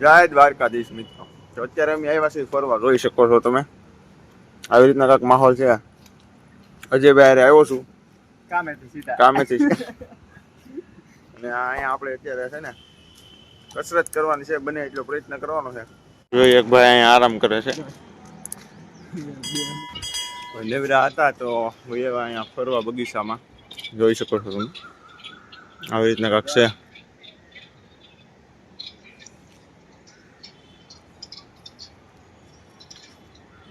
જય દ્વારકાધીશ મિત્રો. તો અત્યારે અમે આવ્યા છીએ ફરવા. જોઈ શકો છો તમે. આવી રીતના કાંઈક માહોલ છે. અજયભાઈ ભાઈ આવ્યો છું. કામેથી સીધા. કામેથી અને અહીંયા આપણે અત્યારે છે ને કસરત કરવાની છે. બને એટલો પ્રયત્ન કરવાનો છે. જોઈએ એક ભાઈ અહીંયા આરામ કરે છે. લેવરા હતા તો એવા અહીંયા ફરવા બગીચામાં. જોઈ શકો છો તમે. આવી રીતના કાંક છે.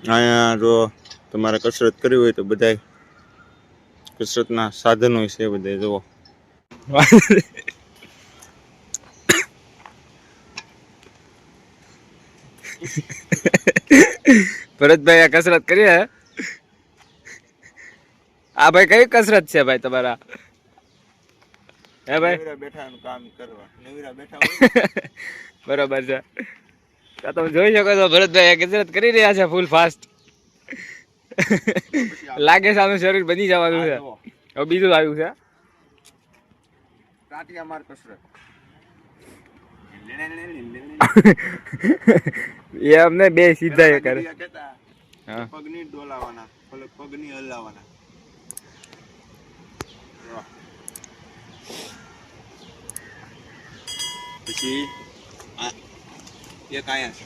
અહીંયા જો તમારે કસરત કરવી હોય તો બધાય કસરતના સાધનો છે બધા જુઓ. ભરતભાઈ આ કસરત કરી હે? આ ભાઈ કઈ કસરત છે ભાઈ તમારા? હે ભાઈ? બેઠા બેઠાનું કામ કરવા. બેઠા બરોબર છે. તમે જોઈ શકો છો ભરતભાઈ કસરત કરી રહ્યા છે ફૂલ ફાસ્ટ લાગે છે આનું શરીર બની જવાનું છે. હવે બીજું આવ્યું છે. ટાટિયા માર કસરત. એ અમને બે સીધા એ કરે. પગની ડોલાવાના પગની હલાવાના. પછી એક છે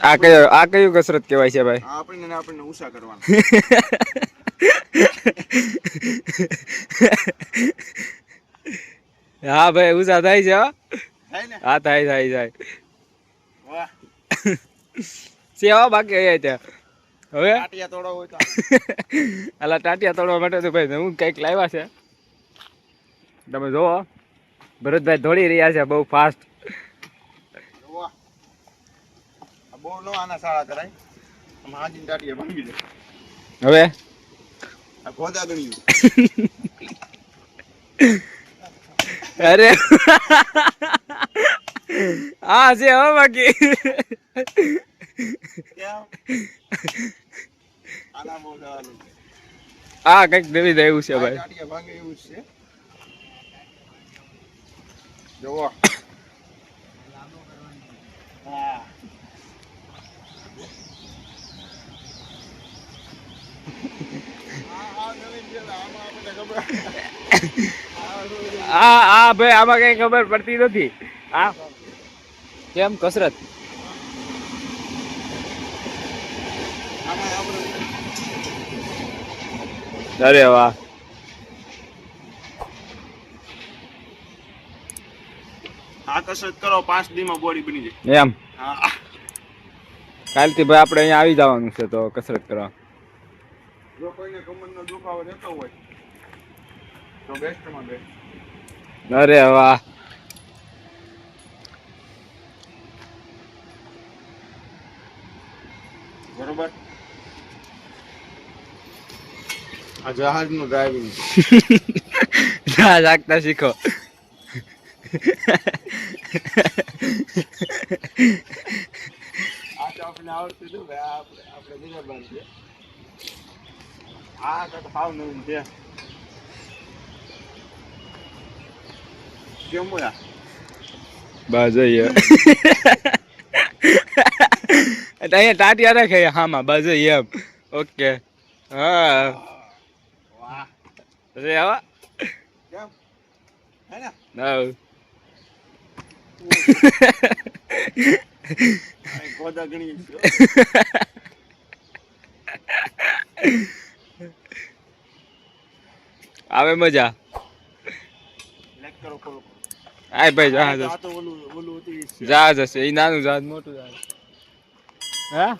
આ કયો આ કયું કસરત કહેવાય છે ભાઈ? આપણને આપણને ઉષા કરવાના. હા ભાઈ ઉષા થાય છે હો. થાય થાય થાય સેવા બાકી અહીંયા ત્યાં હવે? ટાટિયા તોડો હોય તો અલા ટાટિયા તોડવા માટે તો ભાઈ હું કંઈક લાવ્યા છે. તમે જોવો. ભરતભાઈ દોડી રહ્યા છે બહુ ફાસ્ટ બહુ નો આના સાળા કરાય હાજી ભાંગી દે. હવે? આ ગોદા ગણ્યું. અરે. હા છે હો બાકી. કેમ? આના બહુ હા કંઈક નવી દેવું છે ભાઈ. એવું છે. જોવો હા. ભાઈ આમાં કઈ ખબર પડતી નથી. હા. કેમ કસરત? અરે વાહ. કસરત કરો પાંચ દીમાં બોડી બની જાય. એમ? કાલથી ભાઈ આપણે અહીંયા આવી જવાનું છે તો કસરત કરવા. જો કોઈને કમરનો દુખાવો રહેતો હોય તો બેસ્ટમાં બેસ્ટ અરે વાહ. બરોબર? આ જહાજનું ડ્રાઇવિંગ જહાજ આગતા શીખો. આપણે આવડતું હતું ભાઈ આ આપણે આપણે બીજા બાર છે આ તો હાવ નવીન છે કેમ બોલા બસ જોઈએ અહીંયા ટાટિયા રાખે હામાં બસ જોઈએ એમ ઓકે હા વાહ પછી આવા કેમ હે ને નવ આ ગોદા ગણી છે. આવે મજા. આય ભાઈ જહાજ. જહાજ હશે એ નાનું જહાજ મોટું જહાજ હા?